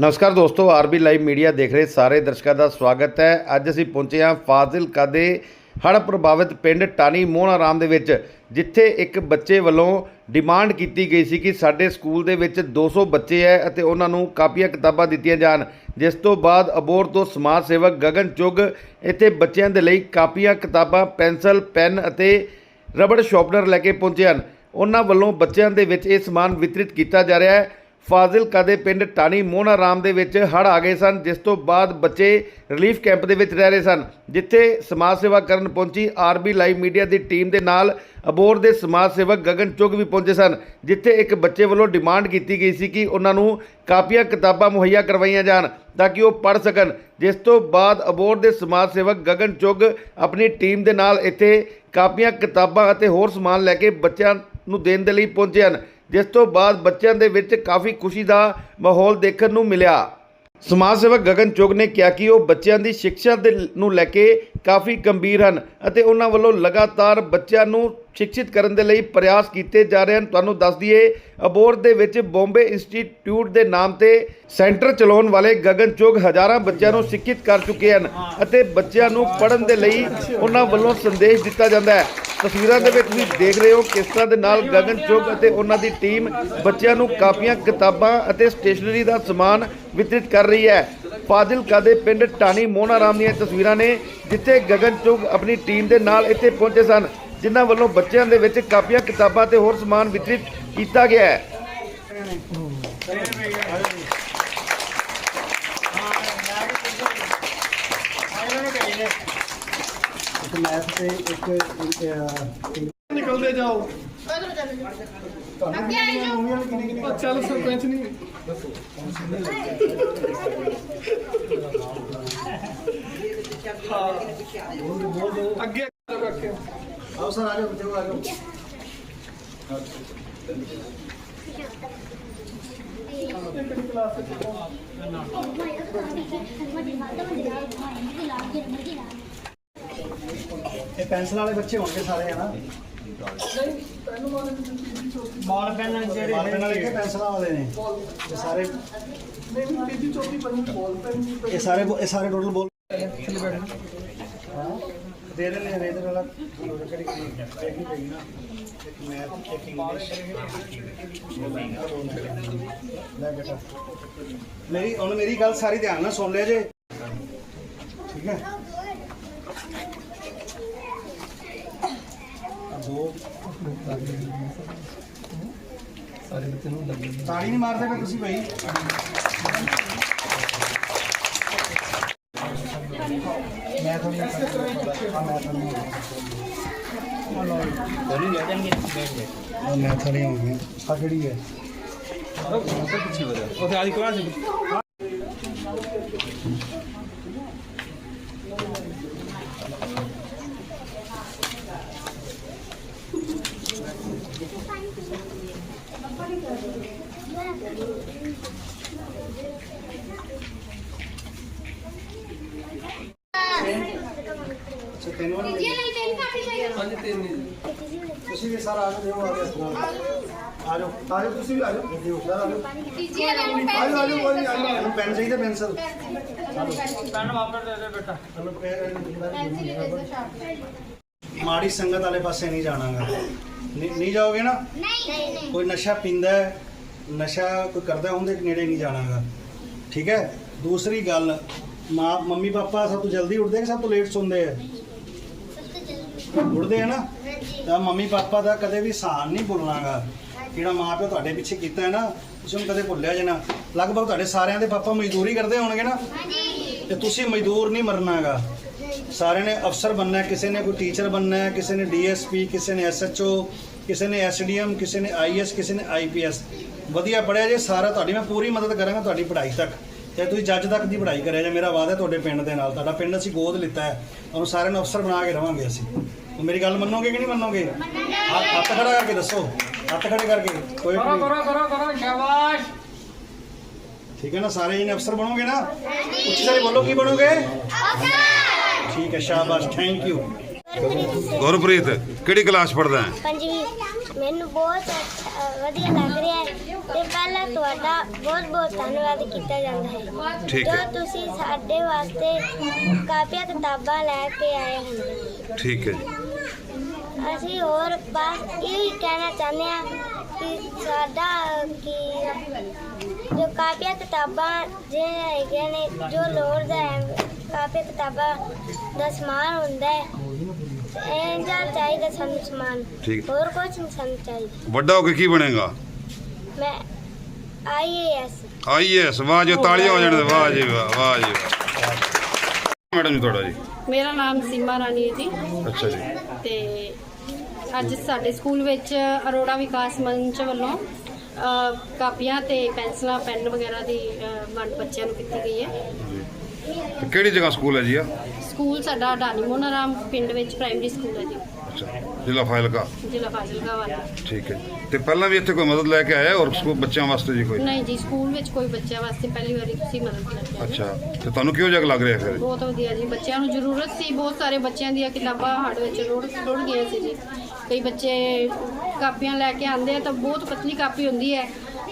ਨਮਸਕਾਰ ਦੋਸਤੋ, RB live media ਦੇਖ ਰਹੇ ਸਾਰੇ ਦਰਸ਼ਕਾਂ ਦਾ ਸਵਾਗਤ ਹੈ। ਅੱਜ ਅਸੀਂ ਪਹੁੰਚੇ ਹਾਂ ਫਾਜ਼ਿਲਕਾ ਦੇ ਹੜ੍ਹ ਪ੍ਰਭਾਵਿਤ ਪਿੰਡ ਟਾਣੀ ਮੋਹਨ ਆਰਾਮ ਦੇ ਵਿੱਚ, ਜਿੱਥੇ ਇੱਕ ਬੱਚੇ ਵੱਲੋਂ ਡਿਮਾਂਡ ਕੀਤੀ ਗਈ ਸੀ ਕਿ ਸਾਡੇ ਸਕੂਲ ਦੇ ਵਿੱਚ 200 ਬੱਚੇ ਹੈ ਅਤੇ ਉਹਨਾਂ ਨੂੰ ਕਾਪੀਆਂ ਕਿਤਾਬਾਂ ਦਿੱਤੀਆਂ ਜਾਣ। ਜਿਸ ਤੋਂ ਬਾਅਦ ਅਬੋਰ ਤੋਂ ਸਮਾਜ ਸੇਵਕ ਗਗਨ ਚੁੱਗ ਇੱਥੇ ਬੱਚਿਆਂ ਦੇ ਲਈ ਕਾਪੀਆਂ, ਕਿਤਾਬਾਂ, ਪੈਨਸਲ, ਪੈਨ ਅਤੇ ਰਬੜ ਸ਼ਾਰਪਨਰ ਲੈ ਕੇ ਪਹੁੰਚੇ ਹਨ। ਉਹਨਾਂ ਵੱਲੋਂ ਬੱਚਿਆਂ ਦੇ ਵਿੱਚ ਇਹ ਸਮਾਨ ਵਿਤਰਿਤ ਕੀਤਾ ਜਾ ਰਿਹਾ ਹੈ। ਫਾਜ਼ਿਲਕਾ ਦੇ ਪਿੰਡ ਟਾਣੀ ਮੋਹਨਾ ਰਾਮ ਦੇ ਵਿੱਚ ਹੜ੍ਹ ਆ ਗਏ ਸਨ, ਜਿਸ ਤੋਂ ਬਾਅਦ ਬੱਚੇ ਰਿਲੀਫ ਕੈਂਪ ਦੇ ਵਿੱਚ ਰਹਿ ਰਹੇ ਸਨ, ਜਿੱਥੇ ਸਮਾਜ ਸੇਵਾ ਕਰਨ ਪਹੁੰਚੀ ਆਰਬੀ ਲਾਈਵ ਮੀਡੀਆ ਦੀ ਟੀਮ ਦੇ ਨਾਲ ਅਬੋਰ ਦੇ ਸਮਾਜ ਸੇਵਕ ਗਗਨ ਚੁੱਗ ਵੀ ਪਹੁੰਚੇ ਸਨ, ਜਿੱਥੇ ਇੱਕ ਬੱਚੇ ਵੱਲੋਂ ਡਿਮਾਂਡ ਕੀਤੀ ਗਈ ਸੀ ਕਿ ਉਹਨਾਂ ਨੂੰ ਕਾਪੀਆਂ ਕਿਤਾਬਾਂ ਮੁਹੱਈਆ ਕਰਵਾਈਆਂ ਜਾਣ ਤਾਂ ਕਿ ਉਹ ਪੜ੍ਹ ਸਕਣ, ਜਿਸ ਤੋਂ ਬਾਅਦ ਅਬੋਰ ਦੇ ਸਮਾਜ ਸੇਵਕ ਗਗਨ ਚੁੱਗ ਆਪਣੀ ਟੀਮ ਦੇ ਨਾਲ ਇੱਥੇ ਕਾਪੀਆਂ, ਕਿਤਾਬਾਂ ਅਤੇ ਹੋਰ ਸਮਾਨ ਲੈ ਕੇ ਬੱਚਿਆਂ ਨੂੰ ਦੇਣ ਦੇ ਲਈ ਪਹੁੰਚੇ ਹਨ। ਜਿਸ ਤੋਂ ਬਾਅਦ ਬੱਚਿਆਂ ਦੇ ਵਿੱਚ ਕਾਫੀ ਖੁਸ਼ੀ ਦਾ ਮਾਹੌਲ ਦੇਖਣ ਨੂੰ ਮਿਲਿਆ। ਸਮਾਜ ਸੇਵਕ ਗਗਨ ਚੋਗ ਨੇ ਕਿਹਾ ਕਿ ਉਹ ਬੱਚਿਆਂ ਦੀ ਸਿੱਖਿਆ ਦੇ ਨੂੰ ਲੈ ਕੇ ਕਾਫੀ ਗੰਭੀਰ ਹਨ ਅਤੇ ਉਹਨਾਂ ਵੱਲੋਂ ਲਗਾਤਾਰ ਬੱਚਿਆਂ ਨੂੰ ਸ਼ਿਕਸ਼ਿਤ ਕਰਨ ਦੇ ਲਈ ਪ੍ਰਯਾਸ ਕੀਤੇ ਜਾ ਰਹੇ ਹਨ। ਤੁਹਾਨੂੰ ਦੱਸ ਦਈਏ ਅਬੋਰ ਦੇ ਵਿੱਚ ਬੰਬੇ ਇੰਸਟੀਚਿਊਟ ਦੇ ਨਾਮ ਤੇ ਸੈਂਟਰ ਚਲਾਉਣ ਵਾਲੇ ਗਗਨ ਚੁੱਗ ਹਜ਼ਾਰਾਂ ਬੱਚਿਆਂ ਨੂੰ ਸਿੱਖਿਤ ਕਰ ਚੁੱਕੇ ਹਨ ਅਤੇ ਬੱਚਿਆਂ ਨੂੰ ਪੜ੍ਹਨ ਦੇ ਲਈ ਉਹਨਾਂ ਵੱਲੋਂ ਸੰਦੇਸ਼ ਦਿੱਤਾ ਜਾਂਦਾ ਹੈ। ਤਸਵੀਰਾਂ ਦੇ ਵਿੱਚ ਤੁਸੀਂ ਦੇਖ ਰਹੇ ਹੋ ਕਿਸ ਤਰ੍ਹਾਂ ਦੇ ਨਾਲ ਗਗਨ ਚੁੱਗ ਅਤੇ ਉਹਨਾਂ ਦੀ ਟੀਮ ਬੱਚਿਆਂ ਨੂੰ ਕਾਪੀਆਂ, ਕਿਤਾਬਾਂ ਅਤੇ ਸਟੇਸ਼ਨਰੀ ਦਾ ਸਮਾਨ ਵਿਤਰਿਤ ਕਰ ਰਹੀ ਹੈ। ਫਾਜ਼ਿਲਕਾ ਦੇ ਪਿੰਡ ਟਾਣੀ ਮੋਹਨਾਰਾਮ ਦੀਆਂ ਤਸਵੀਰਾਂ ਨੇ ਜਿੱਥੇ ਗਗਨ ਚੁੱਗ ਆਪਣੀ ਟੀਮ ਦੇ ਨਾਲ ਇੱਥੇ ਪਹੁੰਚੇ ਸਨ। ਜਿਨ੍ਹਾਂ ਵੱਲੋਂ ਬੱਚਿਆਂ ਦੇ ਵਿੱਚ ਕਾਪੀਆਂ ਕਿਤਾਬਾਂ ਤੇ ਹੋਰ ਸਮਾਨ ਵਿਤਰਿਤ ਕੀਤਾ ਗਿਆ ਹੈ। ਮੈਥ ਤੇ ਇੱਕ ਨਿਕਲਦੇ ਜਾਓ। ਕਿੰਨੀ ਕਿੰਨੀ ਉਹ ਚੱਲ ਸਰਪੰਚ ਨਹੀਂ ਅੱਗੇ ਰੱਖਿਓ। ਆਓ ਸਰ ਆ ਜਾਓ ਬੱਚੇ ਆ ਜਾਓ ਇਹ ਪੈਨਸਲ ਵਾਲੇ ਬੱਚੇ ਹੋਣਗੇ ਸਾਰੇ ਹਨਾ ਬਾਲ ਪੈਨ ਜਿਹੜੇ ਬਾਲ ਪੈਨ ਵਾਲੇ ਕਿ ਪੈਨਸਲਾਂ ਵਾਲੇ ਨੇ? ਇਹ ਸਾਰੇ ਨਹੀਂ ਤੀਜੀ ਚੌਥੀ ਪੰਜਵੀਂ ਬਾਲ ਪੈਨ ਇਹ ਸਾਰੇ ਇਹ ਸਾਰੇ ਟੋਟਲ ਬੋਲ ਹਾਂ। ਦੇ ਰਹੇ ਨੇ ਰੇਦਰ ਵਾਲਾ ਕਿਹੜੀ ਕਿਹੜੀ ਦੇਖੀ ਪਈ ਨਾ ਇੱਕ ਮੈਥ ਇੱਕ ਇੰਗਲਿਸ਼ ਲੈ ਬੇਟਾ ਮੇਰੀ, ਹੁਣ ਮੇਰੀ ਗੱਲ ਸਾਰੀ ਧਿਆਨ ਨਾਲ ਸੁਣ ਲਿਆ ਜੇ। ਠੀਕ ਹੈ? ਆਹ ਦੋ ਸਾਰੇ ਬੱਚੇ ਨੂੰ ਲੱਗੇ ਤਾੜੀ ਨਹੀਂ ਮਾਰਦੇ ਪਏ ਤੁਸੀਂ ਭਾਈ ਮੈਂ ਤੁਹਾਨੂੰ ਆ ਮੈਂ ਤੁਹਾਨੂੰ ਆ ਮੈਂ ਥੜੀ ਆਉਂਗੀ ਆ ਕਿਹੜੀ ਹੈ? ਉੱਥੇ ਆਦੀ ਕਲਾਸ ਅੱਛਾ ਤੈਨੂੰ ਵਾਲੀ ਜੀ ਲਈ ਤਿੰਨ ਕਾਪੀ ਚਾਹੀਏ ਪੰਜ ਤਿੰਨ ਤੁਸੀਂ ਵੀ ਸਾਰਾ ਆ ਜਾਓ ਦਿਓ ਆ ਜਾਓ ਇਸ ਨਾਲ ਆ ਜਾਓ ਆ ਜਾਓ ਤੁਸੀਂ ਵੀ ਆ ਜਾਓ ਦਿਓ ਸਰ ਆ ਜਾਓ ਤੀਜੀ ਵਾਲੇ ਨੂੰ ਆ ਜਾਓ ਆ ਜਾਓ ਕੋਈ ਨਹੀਂ ਆ ਜਾਓ ਤੁਹਾਨੂੰ ਪੈਨ ਚਾਹੀਦਾ ਪੈਨਸਲ ਪੈਨ ਵਾਪਰ ਦੇ ਦੇ ਬੇਟਾ। ਚਲੋ ਪੈਨ ਨਹੀਂ ਮਾੜੀ ਸੰਗਤ ਵਾਲੇ ਪਾਸੇ ਨਹੀਂ ਜਾਣਾਗਾ। ਨਹੀਂ ਨਹੀਂ ਜਾਓਗੇ ਨਾ? ਨਹੀਂ ਕੋਈ ਨਸ਼ਾ ਪੀਂਦਾ ਹੈ ਨਸ਼ਾ ਕੋਈ ਕਰਦਾ ਉਹਦੇ ਨੇੜੇ ਨਹੀਂ ਜਾਣਾਗਾ। ਠੀਕ ਹੈ? ਦੂਸਰੀ ਗੱਲ ਮਾਂ ਮੰਮੀ ਪਾਪਾ ਸਭ ਤੋਂ ਜਲਦੀ ਉੱਠਦੇ ਕਿ ਸਭ ਤੋਂ ਲੇਟ ਸੌਂਦੇ ਆ ਉੱਠਦੇ ਆ ਨਾ ਤਾਂ ਮੰਮੀ ਪਾਪਾ ਦਾ ਕਦੇ ਵੀ ਸਾਨ ਨਹੀਂ ਭੁੱਲਣਾਗਾ। ਜਿਹੜਾ ਮਾਂ ਪਿਓ ਤੁਹਾਡੇ ਪਿੱਛੇ ਕੀਤਾ ਹੈ ਨਾ ਤੁਸੀਂ ਉਹਨੂੰ ਕਦੇ ਭੁੱਲਿਆ ਜੇ ਨਾ। ਲਗਭਗ ਤੁਹਾਡੇ ਸਾਰਿਆਂ ਦੇ ਪਾਪਾ ਮਜ਼ਦੂਰੀ ਕਰਦੇ ਹੋਣਗੇ ਨਾ। ਤੇ ਤੁਸੀਂ ਮਜ਼ਦੂਰ ਨਹੀਂ ਮਰਨਾਗਾ। ਸਾਰਿਆਂ ਨੇ ਅਫਸਰ ਬਣਨਾ ਹੈ ਕਿਸੇ ਨੇ ਕੋਈ ਟੀਚਰ ਬਣਨਾ ਹੈ ਕਿਸੇ ਨੇ ਡੀਐਸਪੀ ਕਿਸੇ ਨੇ ਐਸਐਚਓ ਕਿਸੇ ਨੇ ਐਸਡੀਐਮ ਕਿਸੇ ਨੇ ਆਈਐਸ ਕਿਸੇ ਨੇ ਆਈਪੀਐਸ। ਵਧੀਆ ਪੜਿਆ ਜੇ ਸਾਰਾ ਤੁਹਾਡੀ ਮੈਂ ਪੂਰੀ ਮਦਦ ਕਰਾਂਗਾ ਤੁਹਾਡੀ ਪੜ੍ਹਾਈ ਤੱਕ। ਤੇ ਤੁਸੀਂ ਜੱਜ ਤੱਕ ਦੀ ਪੜ੍ਹਾਈ ਕਰਿਆ ਜੇ ਮੇਰਾ ਵਾਅਦਾ ਹੈ ਤੁਹਾਡੇ ਪਿੰਡ ਦੇ ਨਾਲ ਤੁਹਾਡਾ ਪਿੰਡ ਅਸੀਂ ਗੋਦ ਲਿੱਤਾ ਹੈ। ਤੁਹਾਨੂੰ ਸਾਰਿਆਂ ਨੂੰ ਅਫਸਰ ਬਣਾ ਕੇ ਰਵਾਂਗੇ ਅਸੀਂ। ਮੇਰੀ ਗੱਲ ਮੰਨੋਗੇ ਕਿ ਨਹੀਂ ਮੰਨੋਗੇ? ਹੱਥ ਹੱਥ ਖੜਾ ਕਰਕੇ ਦੱਸੋ। ਹੱਥ ਖੜੇ ਕਰਕੇ। ਕੋਈ ਕਰੋ ਕਰੋ ਕਰੋ ਕਰੋ ਸ਼ਾਬਾਸ਼। ਠੀਕ ਹੈ ਨਾ? ਸਾਰੇ ਜਣੇ ਅਫਸਰ ਬਣੋਗੇ ਨਾ? ਉੱਚੀ ਸਾਰੇ ਬੋਲੋ ਕੀ ਬਣੋਗੇ? ਠੀਕ ਹੈ ਸ਼ਾਬਾਸ਼। ਥੈਂਕ ਯੂ ਗੁਰਪ੍ਰੀਤ ਕਿਹੜੀ ਕਲਾਸ ਪੜਦਾ ਹੈ? ਪੰਜਵੀਂ। ਮੈਨੂੰ ਬਹੁਤ ਅੱਛਾ ਵਧੀਆ ਲੱਗ ਰਿਹਾ ਹੈ ਤੇ ਪਹਿਲਾਂ ਤੁਹਾਡਾ ਬਹੁਤ ਬਹੁਤ ਧੰਨਵਾਦ ਕੀਤਾ ਜਾਂਦਾ ਹੈ। ਠੀਕ ਜੋ। ਤੁਸੀਂ ਸਾਡੇ ਵਾਸਤੇ ਕਾਪੀਆਂ ਕਿਤਾਬਾਂ ਲੈ ਕੇ ਆਏ ਹੋ। ਠੀਕ ਹੈ ਜੀ। ਅਸੀਂ ਹੋਰ ਬਸ ਇਹ ਹੀ ਕਹਿਣਾ ਚਾਹੁੰਦੇ ਹਾਂ ਕਿ ਸਾਡਾ ਕਿ ਜੋ ਕਾਪੀਆਂ ਕਿਤਾਬਾਂ ਜਿਹੜੇ ਹੈਗੇ ਨੇ ਜੋ ਲੋੜ ਦਾ ਹੈ ਕਾਪੀਆਂ ਕਿਤਾਬਾਂ ਦਾ ਸਮਾਨ ਹੁੰਦਾ ਹੈ ਤੇ ਇਹ ਜਿਹਾ ਚਾਹੀਦਾ ਸਾਨੂੰ ਸਮਾਨ ਠੀਕ। ਹੋਰ ਕੁਝ ਨਹੀਂ ਸਾਨੂੰ ਚਾਹੀਦਾ ਵੱਡਾ ਹੋ ਕੇ ਕੀ ਬਣੇਗਾ? ਮੈਂ ਆਈਏਐਸ ਆਈਐਸ ਵਾਹ ਜੀ ਤਾਲੀਆਂ ਹੋ ਜਾਣ ਦੇ ਵਾਹ ਜੀ ਵਾਹ ਵਾਹ ਜੀ ਵਾਹ। ਮੈਡਮ ਜੀ ਤੁਹਾਡਾ ਜੀ। ਮੇਰਾ ਨਾਮ ਸੀਮਾ ਰਾਣੀ ਹੈ ਜੀ। ਅੱਛਾ ਜੀ। ਤੇ ਅੱਜ ਸਾਡੇ ਸਕੂਲ ਵਿੱਚ ਅਰੋੜਾ ਵਿਕਾਸ ਮੰਚ ਵੱਲੋਂ ਅ, ਕਾਪੀਆਂ ਤੇ ਪੈਨਸਲਾਂ ਪੈਨ ਵਗੈਰਾ ਦੀ ਅ, ਵੰਡ ਬੱਚਿਆਂ ਨੂੰ ਕੀਤੀ ਗਈ ਹੈ। ਤੇ ਕਿਹੜੀ ਜਗ੍ਹਾ ਸਕੂਲ ਹੈ ਜੀ ਆ? ਸਕੂਲ ਸਾਡਾ ਡਾਨੀ ਮੋਨਾਰਾਮ ਪਿੰਡ ਵਿੱਚ ਪ੍ਰਾਇਮਰੀ ਸਕੂਲ ਹੈ ਜੀ। ਅੱਛਾ ਜ਼ਿਲ੍ਹਾ ਫਾਜ਼ਿਲਕਾ? ਜ਼ਿਲ੍ਹਾ ਫਾਜ਼ਿਲਕਾ ਵਾਲਾ। ਠੀਕ ਹੈ ਜੀ। ਤੇ ਪਹਿਲਾਂ ਵੀ ਇੱਥੇ ਕੋਈ ਮਦਦ ਲੈ ਕੇ ਆਇਆ ਔਰ ਸਕੂਲ ਬੱਚਿਆਂ ਵਾਸਤੇ ਜੀ ਕੋਈ? ਨਹੀਂ ਜੀ ਸਕੂਲ ਵਿੱਚ ਕੋਈ ਬੱਚਿਆਂ ਵਾਸਤੇ ਪਹਿਲੀ ਵਾਰੀ ਤੁਸੀਂ ਮਦਦ ਕਰਦੇ ਹੋ। ਅੱਛਾ ਤੇ ਤੁਹਾਨੂੰ ਕਿਹੋ ਜਿਹਾ ਲੱਗ ਰਿਹਾ ਫਿਰ? ਬਹੁਤ ਵਧੀਆ ਜੀ ਬੱਚਿਆਂ ਨੂੰ ਜ਼ਰੂਰਤ ਸੀ ਬਹੁਤ ਸਾਰੇ ਬੱਚਿਆਂ ਦੀਆਂ ਕਿਤਾਬਾਂ ਹੜ ਵਿੱਚ ਰੁੜ ਰੁੜ ਗਈਆਂ ਸੀ ਜੀ। ਕਈ ਬੱਚੇ ਕਾਪੀਆਂ ਲੈ ਕੇ ਆਉਂਦੇ ਆ ਤਾਂ ਬਹੁਤ ਪਤਲੀ ਕਾਪੀ ਹੁੰਦੀ ਹੈ।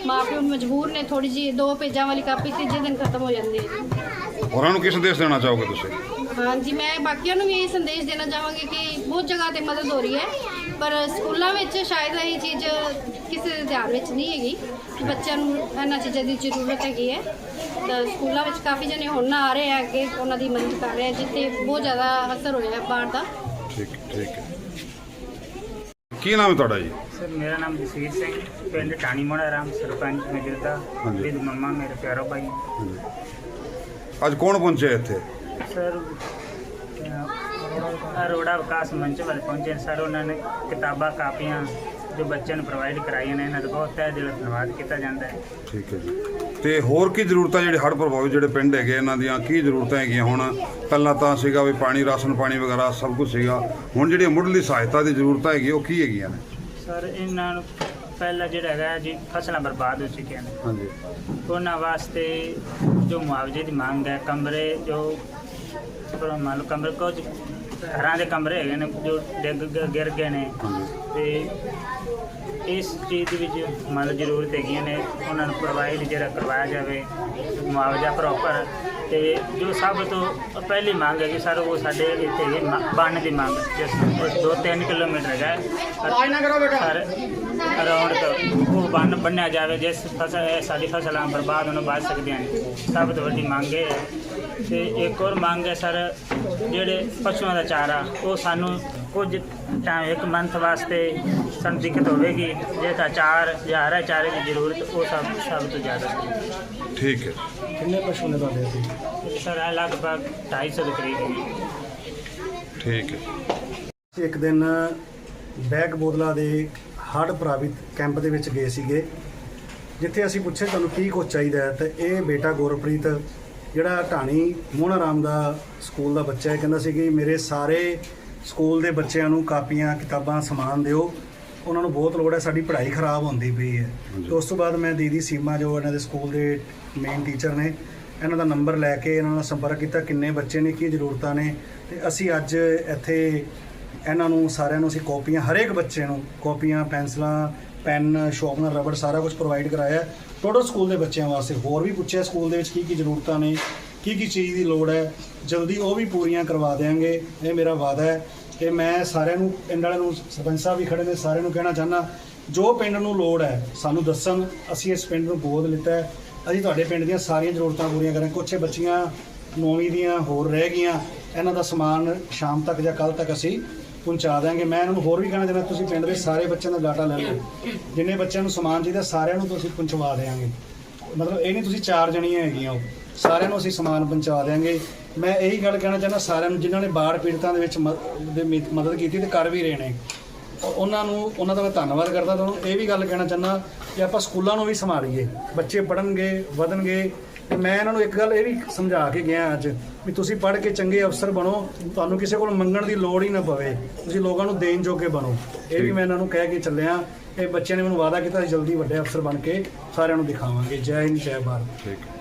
ਮਾਪਿਓ ਮਜਬੂਰ ਨੇ ਥੋੜੀ ਜੀ ਦੋ ਪੇਜਾਂ ਵਾਲੀ ਕਾਪੀ ਤੀਜੇ ਦਿਨ ਖਤਮ ਹੋ ਜਾਂਦੀ ਹੈ ਜੀ। ਹੋਰਾਂ ਨੂੰ ਕਿਸ ਸੰਦੇਸ਼ ਦੇਣਾ ਚਾਹੋਗੇ ਤੁਸੀਂ? ਹਾਂਜੀ ਮੈਂ ਬਾਕੀਆਂ ਨੂੰ ਵੀ ਇਹ ਸੰਦੇਸ਼ ਦੇਣਾ ਚਾਹਾਂਗੀ ਕਿ ਬਹੁਤ ਜਗ੍ਹਾ ਤੇ ਮਦਦ ਹੋ ਰਹੀ ਹੈ ਪਰ ਸਕੂਲਾਂ ਵਿੱਚ ਸ਼ਾਇਦ ਇਹ ਚੀਜ਼ ਕਿਸੇ ਦੇ ਧਿਆਨ ਵਿੱਚ ਨਹੀਂ ਹੈਗੀ ਕਿ ਬੱਚਿਆਂ ਨੂੰ ਇਹਨਾਂ ਚੀਜ਼ਾਂ ਦੀ ਜ਼ਰੂਰਤ ਹੈਗੀ ਹੈ। ਤਾਂ ਸਕੂਲਾਂ ਵਿੱਚ ਕਾਫੀ ਜਣੇ ਹੁਣ ਆ ਰਹੇ ਆ ਅੱਗੇ ਉਹਨਾਂ ਦੀ ਮਦਦ ਕਰ ਰਹੇ ਆ ਜਿੱਥੇ ਬਹੁਤ ਜ਼ਿਆਦਾ ਅਸਰ ਹੋਇਆ ਬਾਹਰ ਦਾ। ਠੀਕ ਠੀਕ ਹੈ। ਕੀ ਨਾਮ ਹੈ ਤੁਹਾਡਾ ਜੀ? ਸਰ ਮੇਰਾ ਨਾਮ ਜਸਵੀਰ ਸਿੰਘ ਪਿੰਡ ਟਾਣੀ ਮੋੜਾ ਰਾਮ ਸਰਪੰਚ ਮੌਜੂਦਾ ਹਾਂਜੀ। ਵਿਦ ਮੰਮਾ ਮੇਰੇ ਪਿਆਰੋ ਭਾਈ। ਅੱਜ ਕੌਣ ਪਹੁੰਚਿਆ ਇੱਥੇ? ਸਰ ਅਰੋੜਾ ਵਿਕਾਸ ਮੰਚ ਵੱਲ ਪਹੁੰਚੇ ਸਰ ਉਹਨਾਂ ਨੇ ਕਿਤਾਬਾਂ ਕਾਪੀਆਂ ਜੋ ਬੱਚਿਆਂ ਨੂੰ ਪ੍ਰੋਵਾਈਡ ਕਰਾਈਆਂ ਨੇ ਇਹਨਾਂ ਦਾ ਬਹੁਤ ਤਹਿ ਦਿਲੋਂ ਧੰਨਵਾਦ ਕੀਤਾ ਜਾਂਦਾ ਹੈ। ਠੀਕ ਹੈ ਜੀ। ਤੇ ਹੋਰ ਕੀ ਜ਼ਰੂਰਤਾਂ ਜਿਹੜੇ ਹੜ੍ਹ ਪ੍ਰਭਾਵਿਤ ਜਿਹੜੇ ਪਿੰਡ ਹੈਗੇ ਇਹਨਾਂ ਦੀਆਂ ਕੀ ਜ਼ਰੂਰਤਾਂ ਹੈਗੀਆਂ ਹੁਣ? ਪਹਿਲਾਂ ਤਾਂ ਸੀਗਾ ਵੀ ਪਾਣੀ ਰਾਸ਼ਨ ਪਾਣੀ ਵਗੈਰਾ ਸਭ ਕੁਝ ਸੀਗਾ। ਹੁਣ ਜਿਹੜੀ ਮੁੱਢਲੀ ਸਹਾਇਤਾ ਦੀ ਜ਼ਰੂਰਤਾਂ ਹੈਗੀਆਂ ਉਹ ਕੀ ਹੈਗੀਆਂ ਨੇ? ਸਰ ਇਹਨਾਂ ਨੂੰ ਪਹਿਲਾਂ ਜਿਹੜਾ ਹੈਗਾ ਜੀ ਫਸਲਾਂ ਬਰਬਾਦ ਹੋ ਚੁੱਕੀਆਂ ਨੇ। ਹਾਂਜੀ। ਉਹਨਾਂ ਵਾਸਤੇ ਜੋ ਮੁਆਵਜ਼ੇ ਦੀ ਮੰਗ ਹੈ ਕਮਰੇ ਜੋ ਪਰ ਮੰਨ ਲਓ ਕਮਰੇ ਕੁਝ ਘਰਾਂ ਦੇ ਕਮਰੇ ਹੈਗੇ ਨੇ ਜੋ ਡਿੱਗ ਗ- ਗਿਰ ਗਏ ਨੇ। ਤੇ ਇਸ ਚੀਜ਼ ਦੇ ਵਿੱਚ ਮੰਨ ਲਓ ਜ਼ਰੂਰਤ ਹੈਗੀਆਂ ਨੇ ਉਹਨਾਂ ਨੂੰ ਪ੍ਰੋਵਾਈਡ ਜਿਹੜਾ ਕਰਵਾਇਆ ਜਾਵੇ ਮੁਆਵਜ਼ਾ ਪ੍ਰੋਪਰ ਤੇ ਜੋ ਸਭ ਤੋਂ ਪਹਿਲੀ ਮੰਗ ਹੈ ਕਿ ਸਰ ਉਹ ਸਾਡੇ ਇੱਥੇ ਹੈਗੀ ਮ- ਬੰਨ ਦੀ ਮੰਗ। ਜਿਸ ਦੋ ਤਿੰਨ ਕਿਲੋਮੀਟਰ ਹੈਗਾ। ਕਰੋ ਬੇਟਾ। ਸਰ ਅਰਾਊਂਡ ਉਹ ਬੰਨ ਬੰਨਿਆ ਜਾਵੇ ਜਿਸ ਫਸਲ ਸਾਡੀ ਫਸਲਾਂ ਬਰਬਾਦ ਹੋਣੋਂ ਬਚ ਸਕਦੀਆਂ ਨੇ। ਸਭ ਤੋਂ ਵੱਡੀ ਮੰਗ ਇਹ ਹੈ। ਤੇ ਇੱਕ ਹੋਰ ਮੰਗ ਹੈ ਸਰ ਜਿਹੜੇ ਪਸ਼ੂਆਂ ਦਾ ਚਾਰਾ ਉਹ ਸਾਨੂੰ ਕੁਝ ਟਾਈਮ ਇੱਕ ਮੰਥ ਵਾਸਤੇ ਸਾਨੂੰ ਦਿੱਕਤ ਹੋਵੇਗੀ। ਜੇ ਤਾਂ ਚਾਰ ਜਾਂ ਹਰਾ ਚਾਰੇ ਦੀ ਜ਼ਰੂਰਤ ਉਹ ਸਭ ਸਭ ਤੋਂ ਜ਼ਿਆਦਾ ਹੈ। ਠੀਕ ਹੈ। ਕਿੰਨੇ ਪਸ਼ੂ ਨੇ ਤੁਹਾਡੇ ਇੱਥੇ? ਸਰ ਇਹ ਲਗਭਗ 250 ਦੇ ਕਰੀਬ ਹੈ ਠੀਕ ਹੈ। ਇੱਕ ਦਿਨ ਬੈਗ ਬੋਦਲਾ ਦੇ ਹੜ੍ਹ ਪ੍ਰਭਾਵਿਤ ਕੈਂਪ ਦੇ ਵਿੱਚ ਗਏ ਸੀਗੇ। ਜਿੱਥੇ ਅਸੀਂ ਪੁੱਛੇ ਤੁਹਾਨੂੰ ਕੀ ਕੁਝ ਚਾਹੀਦਾ ਹੈ? ਤੇ ਇਹ ਬੇਟਾ ਗੁਰਪ੍ਰੀਤ ਜਿਹੜਾ ਢਾਣੀ ਮੋਹਣਾ ਰਾਮ ਦਾ ਸਕੂਲ ਦਾ ਬੱਚਾ ਹੈ ਕਹਿੰਦਾ ਸੀ ਕਿ ਮੇਰੇ ਸਾਰੇ ਸਕੂਲ ਦੇ ਬੱਚਿਆਂ ਨੂੰ ਕਾਪੀਆਂ ਕਿਤਾਬਾਂ ਸਮਾਨ ਦਿਓ। ਉਹਨਾਂ ਨੂੰ ਬਹੁਤ ਲੋੜ ਹੈ ਸਾਡੀ ਪੜ੍ਹਾਈ ਖਰਾਬ ਹੁੰਦੀ ਪਈ ਹੈ। ਤੇ ਉਸ ਤੋਂ ਬਾਅਦ ਮੈਂ ਦੀਦੀ ਸੀਮਾ ਜੋ ਇਹਨਾਂ ਦੇ ਸਕੂਲ ਦੇ ਮੇਨ ਟੀਚਰ ਨੇ ਇਹਨਾਂ ਦਾ ਨੰਬਰ ਲੈ ਕੇ ਇਹਨਾਂ ਨਾਲ ਸੰਪਰਕ ਕੀਤਾ ਕਿੰਨੇ ਬੱਚੇ ਨੇ ਕੀ ਜ਼ਰੂਰਤਾਂ ਨੇ। ਤੇ ਅਸੀਂ ਅੱਜ ਇੱਥੇ ਇਹਨਾਂ ਨੂੰ ਸਾਰਿਆਂ ਨੂੰ ਅਸੀਂ ਕਾਪੀਆਂ ਹਰੇਕ ਬੱਚੇ ਨੂੰ ਕਾਪੀਆਂ ਪੈਨਸਲਾਂ ਪੈਨ ਸ਼ਾਰਪਨਰ ਰਬੜ ਸਾਰਾ ਕੁਝ ਪ੍ਰੋਵਾਈਡ ਕਰਾਇਆ। ਟੋਟਲ ਸਕੂਲ ਦੇ ਬੱਚਿਆਂ ਵਾਸਤੇ ਹੋਰ ਵੀ ਪੁੱਛਿਆ, ਸਕੂਲ ਦੇ ਵਿੱਚ ਕੀ ਕੀ ਜ਼ਰੂਰਤਾਂ ਨੇ, ਕੀ ਕੀ ਚੀਜ਼ ਦੀ ਲੋੜ ਹੈ, ਜਲਦੀ ਉਹ ਵੀ ਪੂਰੀਆਂ ਕਰਵਾ ਦੇਵਾਂਗੇ ਇਹ ਮੇਰਾ ਵਾਅਦਾ ਹੈ ਕਿ ਮੈਂ ਸਾਰਿਆਂ ਨੂੰ, ਪਿੰਡ ਵਾਲਿਆਂ ਨੂੰ, ਸਰਪੰਚ ਸਾਹਿਬ ਵੀ ਖੜੇ ਨੇ, ਸਾਰਿਆਂ ਨੂੰ ਕਹਿਣਾ ਚਾਹੁੰਦਾ, ਜੋ ਪਿੰਡ ਨੂੰ ਲੋੜ ਹੈ, ਸਾਨੂੰ ਦੱਸਣ, ਅਸੀਂ ਇਸ ਪਿੰਡ ਨੂੰ ਗੋਦ ਲਿੱਤਾ ਹੈ। ਅਸੀਂ ਤੁਹਾਡੇ ਪਿੰਡ ਦੀਆਂ ਸਾਰੀਆਂ ਜ਼ਰੂਰਤਾਂ ਪੂਰੀਆਂ ਕਰਾਂਗੇ। ਕੁਛ ਬੱਚੀਆਂ ਨੌਵੀਂ ਦੀਆਂ ਹੋਰ ਰਹਿ ਗਈਆਂ, ਇਹਨਾਂ ਦਾ ਸਮਾਨ ਸ਼ਾਮ ਤੱਕ ਜਾਂ ਕੱਲ ਤੱਕ ਅਸੀਂ ਪਹੁੰਚਾ ਦਿਆਂਗੇ। ਮੈਂ ਇਹਨਾਂ ਨੂੰ ਹੋਰ ਵੀ ਕਹਿਣਾ ਚਾਹੁੰਦਾ, ਤੁਸੀਂ ਪਿੰਡ ਦੇ ਸਾਰੇ ਬੱਚਿਆਂ ਦਾ ਡਾਟਾ ਲੈ ਲਓ। ਜਿੰਨੇ ਬੱਚਿਆਂ ਨੂੰ ਸਮਾਨ ਚਾਹੀਦਾ, ਸਾਰਿਆਂ ਨੂੰ ਤੁਸੀਂ ਪਹੁੰਚਵਾ ਦੇਵਾਂਗੇ ਮਤਲਬ ਇਹ ਨਹੀਂ ਤੁਸੀਂ ਚਾਰ ਜਣੀਆਂ ਹੈਗੀਆਂ ਉਹ ਸਾਰਿਆਂ ਨੂੰ ਅਸੀਂ ਸਮਾਨ ਪਹੁੰਚਾ ਦੇਵਾਂਗੇ ਮੈਂ ਇਹੀ ਗੱਲ ਕਹਿਣਾ ਚਾਹੁੰਦਾ, ਸਾਰਿਆਂ ਨੂੰ ਜਿਨ੍ਹਾਂ ਨੇ ਬਾੜ ਪੀੜਤਾਂ ਦੇ ਵਿੱਚ ਮ- ਦੇ ਮੀ- ਮਦਦ ਕੀਤੀ ਤੇ ਕਰ ਵੀ ਰਹੇ ਨੇ। ਉਹਨਾਂ ਨੂੰ, ਉਹਨਾਂ ਦਾ ਮੈਂ ਧੰਨਵਾਦ ਕਰਦਾ ਤੁਹਾਨੂੰ। ਇਹ ਵੀ ਗੱਲ ਕਹਿਣਾ ਚਾਹੁੰਦਾ ਕਿ ਆਪਾਂ ਸਕੂਲਾਂ ਨੂੰ ਵੀ ਸੰਭਾਲੀਏ। ਬੱਚੇ ਪੜਨਗੇ ਵਧਣਗੇ। ਤੇ ਮੈਂ ਇਹਨਾਂ ਨੂੰ ਇੱਕ ਗੱਲ ਇਹ ਵੀ ਸਮਝਾ ਕੇ ਗਿਆ ਅੱਜ ਵੀ ਤੁਸੀਂ ਪੜ੍ਹ ਕੇ ਚੰਗੇ ਅਫਸਰ ਬਣੋ ਤੁਹਾਨੂੰ ਕਿਸੇ ਕੋਲ ਮੰਗਣ ਦੀ ਲੋੜ ਹੀ ਨਾ ਪਵੇ। ਤੁਸੀਂ ਲੋਕਾਂ ਨੂੰ ਦੇਣ ਜੋਗੇ ਬਣੋ। ਇਹ ਵੀ ਮੈਂ ਇਹਨਾਂ ਨੂੰ ਕਹਿ ਕੇ ਚੱਲਿਆ ਇਹ ਬੱਚਿਆਂ ਨੇ ਮੈਨੂੰ ਵਾਅਦਾ ਕੀਤਾ ਸੀ ਜਲਦੀ ਵੱਡੇ ਅਫਸਰ ਬਣ ਕੇ ਸਾਰਿਆਂ ਨੂੰ ਦਿਖਾਵਾਂਗੇ। ਜੈ ਹਿੰਦ ਜੈ ਭਾਰਤ। ਠੀਕ।